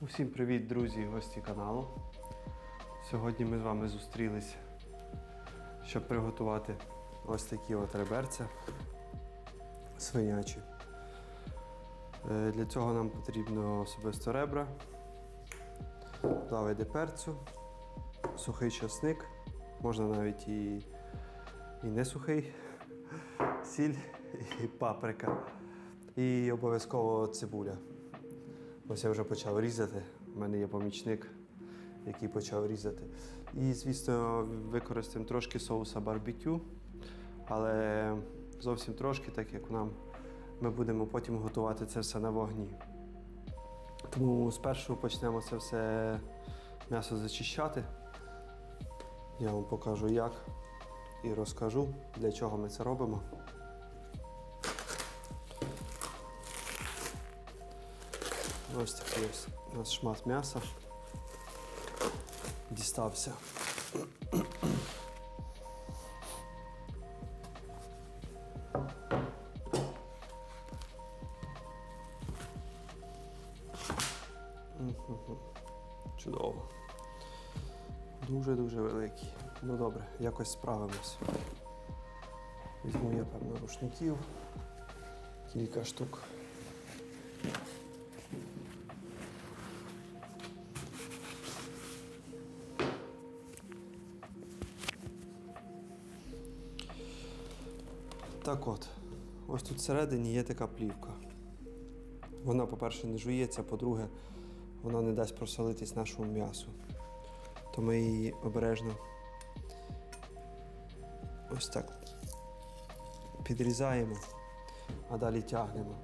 Усім привіт, друзі і гості каналу. Сьогодні ми з вами зустрілись, щоб приготувати ось такі от реберця свинячі. Е, Для цього нам потрібно особисто ребра, два види перцю, сухий часник, можна навіть і, і не сухий, сіль і паприка. І обов'язково цибуля. Ось я вже почав різати. У мене є помічник, який почав різати. І, звісно, використаємо трошки соуса барбекю, але зовсім трошки, так як нам ми будемо потім готувати це все на вогні. Тому спершу почнемо це все м'ясо зачищати. Я вам покажу як і розкажу, для чого ми це робимо. Ось такий ось у нас шмат м'яса. Дістався. Чудово. Дуже-дуже великий. Ну добре, якось справимось. Візьму я, певно, рушників. Кілька штук. Так от, ось тут всередині є така плівка. Вона, по-перше, не жується, по-друге, вона не дасть просолитись нашому м'ясу. То ми її обережно ось так підрізаємо, а далі тягнемо.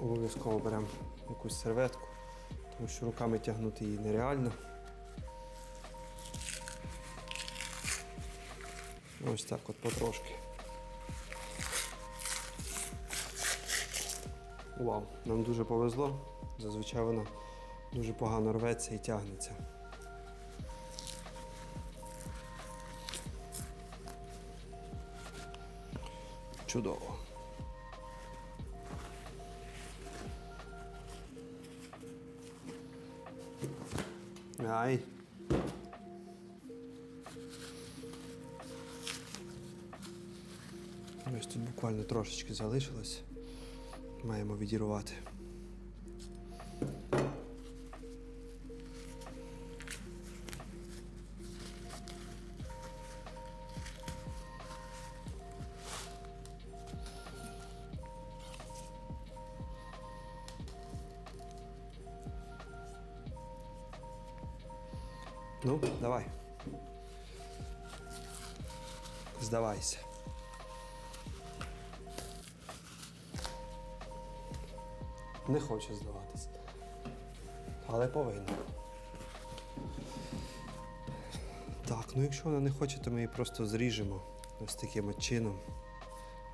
Обов'язково беремо якусь серветку, тому що руками тягнути її нереально. Ось так от потрошки. Вау, нам дуже повезло. Зазвичай вона дуже погано рветься і тягнеться. Чудово. Ай. Ось тут буквально трошечки залишилось. Маємо відірвати. Ну, давай. Здавайся. Не хоче здаватись. Але повинна. Так, ну якщо вона не хоче, то ми її просто зріжемо ось таким чином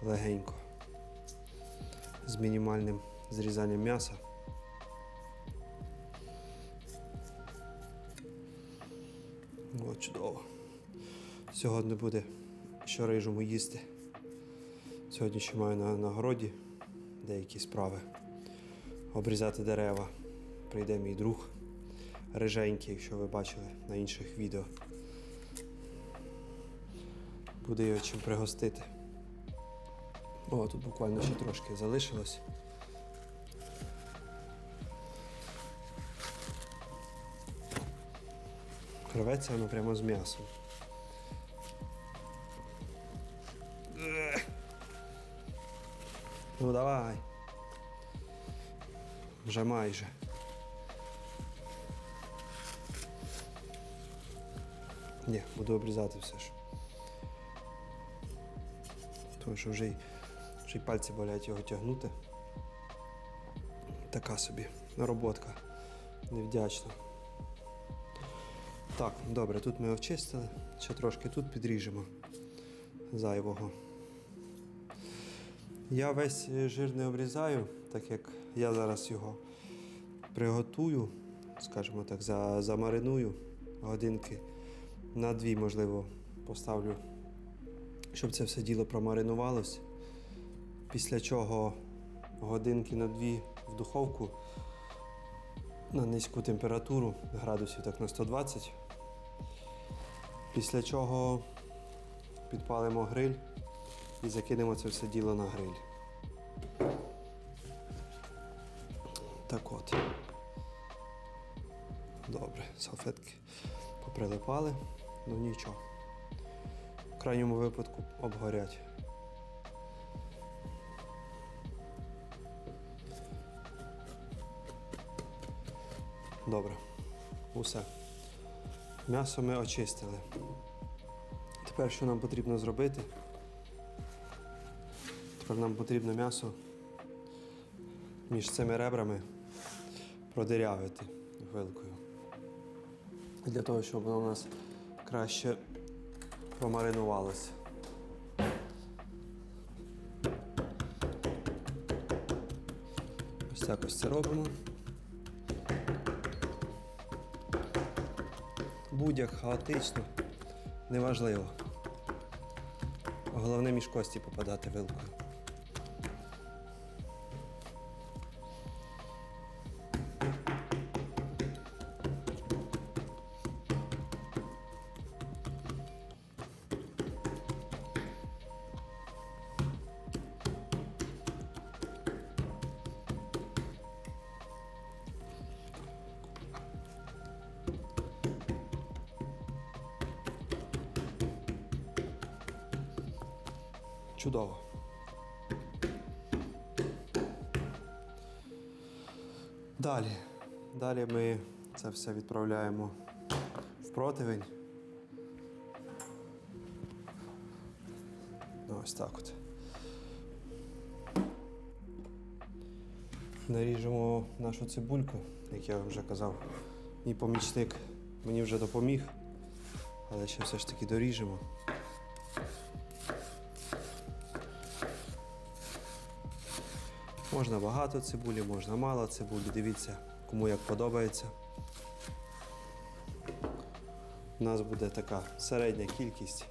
легенько. З мінімальним зрізанням м'яса. О, чудово. Сьогодні буде що рижому їсти. Сьогодні ще маю на городі деякі справи обрізати дерева. Прийде мій друг риженький, якщо ви бачили на інших відео. Буде його чим пригостити. О, тут буквально ще трошки залишилось. Рветься воно прямо з м'ясом. Ну давай. Вже майже. Ні, буду обрізати все ж. Тому що вже й, вже й пальці болять його тягнути. Така собі нароботка. Невдячна. Так, добре, тут ми очистили. Ще трошки тут підріжемо зайвого. Я весь жир не обрізаю, так як я зараз його приготую, скажімо так, замариную годинки на дві, можливо, поставлю, щоб це все діло промаринувалось. Після чого годинки на дві в духовку на низьку температуру, градусів так на 120. Після чого підпалимо гриль і закинемо це все діло на гриль. Так от. Добре, салфетки поприлипали, ну нічого. В крайньому випадку обгорять. Добре, усе. М'ясо ми очистили. Тепер що нам потрібно зробити? Тепер нам потрібно м'ясо між цими ребрами продирявити вилкою. Для того, щоб воно у нас краще промаринувалося. Ось так ось це робимо. Будь-як хаотично, неважливо. Головне між кості попадати вилкою. Чудово. Далі. Далі ми це все відправляємо в противень. Ну, Ось так от. Наріжемо нашу цибульку, як я вже казав. Мій помічник мені вже допоміг, але ще все ж таки доріжемо. Можна багато цибулі, можна мало цибулі. Дивіться, кому як подобається. У нас буде така середня кількість.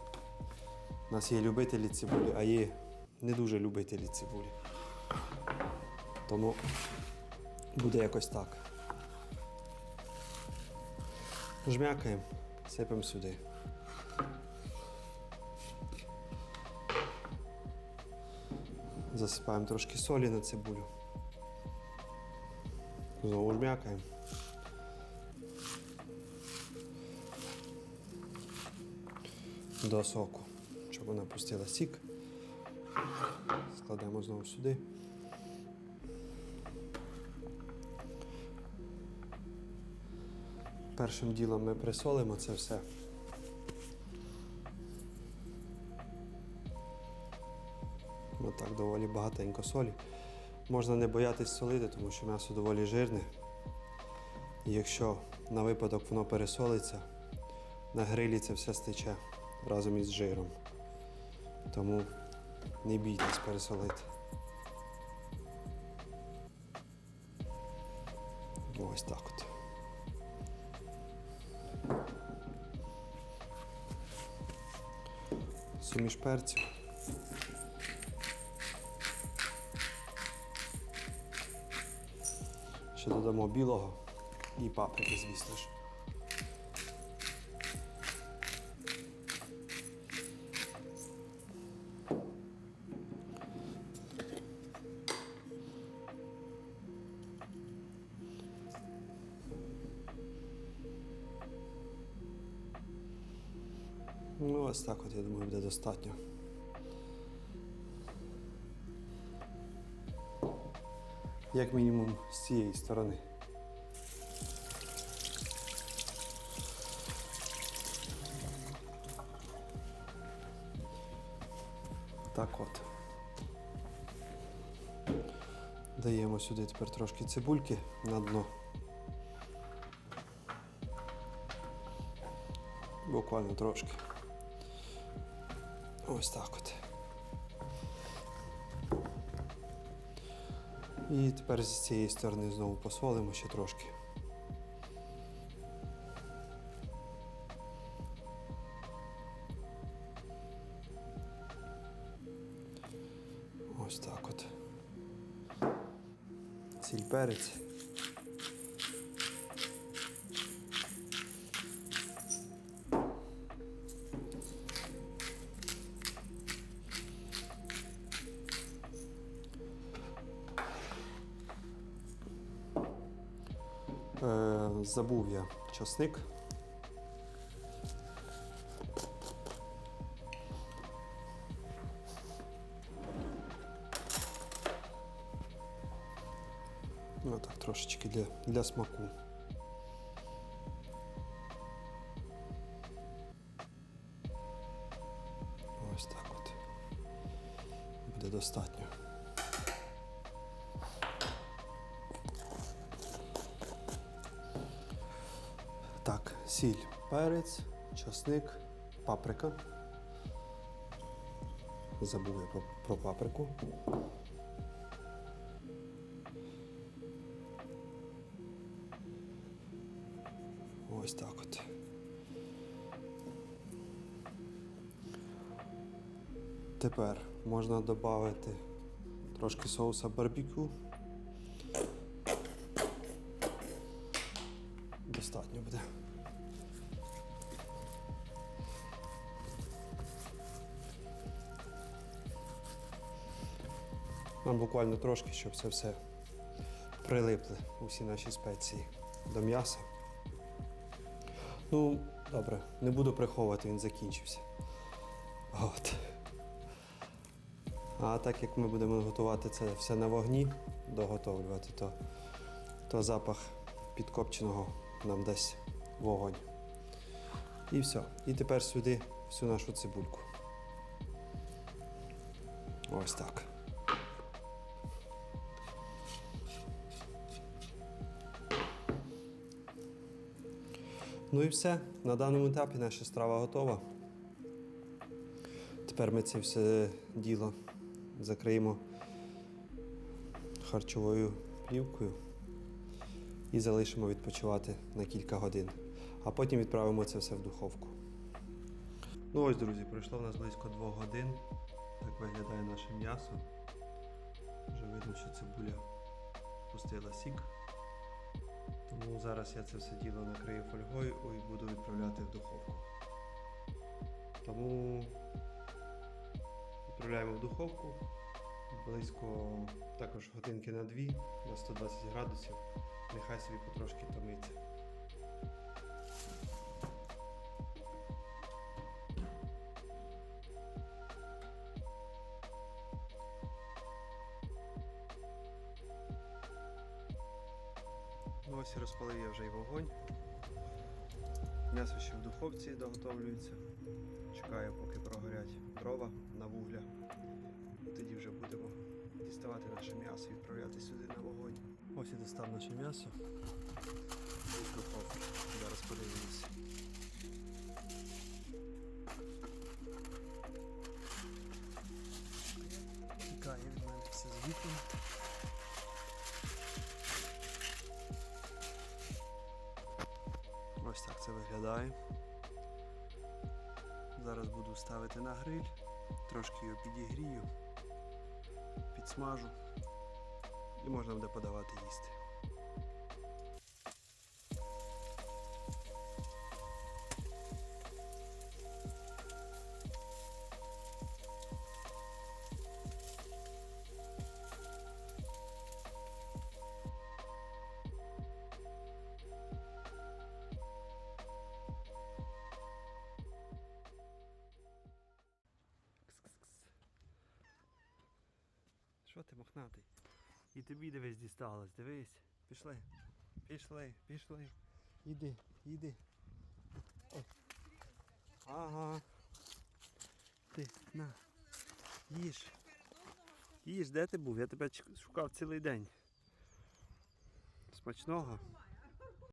У нас є любителі цибулі, а є не дуже любителі цибулі. Тому буде якось так. Жмякаємо, сипемо сюди. Засипаємо трошки солі на цибулю. Знову жмякаємо. До соку, щоб вона пустила сік. Складемо знову сюди. Першим ділом ми присолимо це все. Отак доволі багатенько солі. Можна не боятись солити, тому що м'ясо доволі жирне. І якщо на випадок воно пересолиться, на грилі це все стече разом із жиром. Тому не бійтесь пересолити. Ось так от. Суміш перців. Ще додамо білого і паприки, звісно ж. Ну, ось так от, я думаю, буде достатньо. Як мінімум з цієї сторони. Так от. Даємо сюди тепер трошки цибульки на дно. Буквально трошки. Ось так от. І тепер з цієї сторони знову посолимо ще трошки. Ось так от. Сіль перець. Забув я часник. Ну так, трошечки для, для смаку. Перець, часник, паприка. Забув я про, про паприку. Ось так от. Тепер можна додати трошки соуса барбекю. Нам буквально трошки, щоб це все прилипли, усі наші спеції до м'яса. Ну, добре, не буду приховувати, він закінчився. От. А так як ми будемо готувати це все на вогні, доготовлювати, то, то запах підкопченого нам дасть вогонь. І все. І тепер сюди всю нашу цибульку. Ось так. Ну і все. На даному етапі наша страва готова. Тепер ми це все діло закриємо харчовою плівкою і залишимо відпочивати на кілька годин. А потім відправимо це все в духовку. Ну ось, друзі, пройшло в нас близько двох годин. Так виглядає наше м'ясо. Вже видно, що цибуля пустила сік. Тому зараз я це все діло накрию фольгою і буду відправляти в духовку. Тому відправляємо в духовку близько також годинки на дві на 120 градусів. Нехай собі потрошки томиться. Ось розпалив я вже і вогонь. М'ясо ще в духовці доготовлюється. Чекаю, поки прогорять дрова на вугля. І тоді вже будемо діставати наше м'ясо і відправляти сюди на вогонь. Ось і достав наше м'ясо. Духовки. Зараз подивимося. Тікає від мене все з. Виглядає. Зараз буду ставити на гриль, трошки його підігрію, підсмажу і можна буде подавати їсти. Мохнатий? І тобі дивись дісталось, дивись. Пішли. Пішли, пішли. Іди, іди. О. Ага. Ти, на. Їж. Їж, де ти був? Я тебе шукав цілий день. Смачного.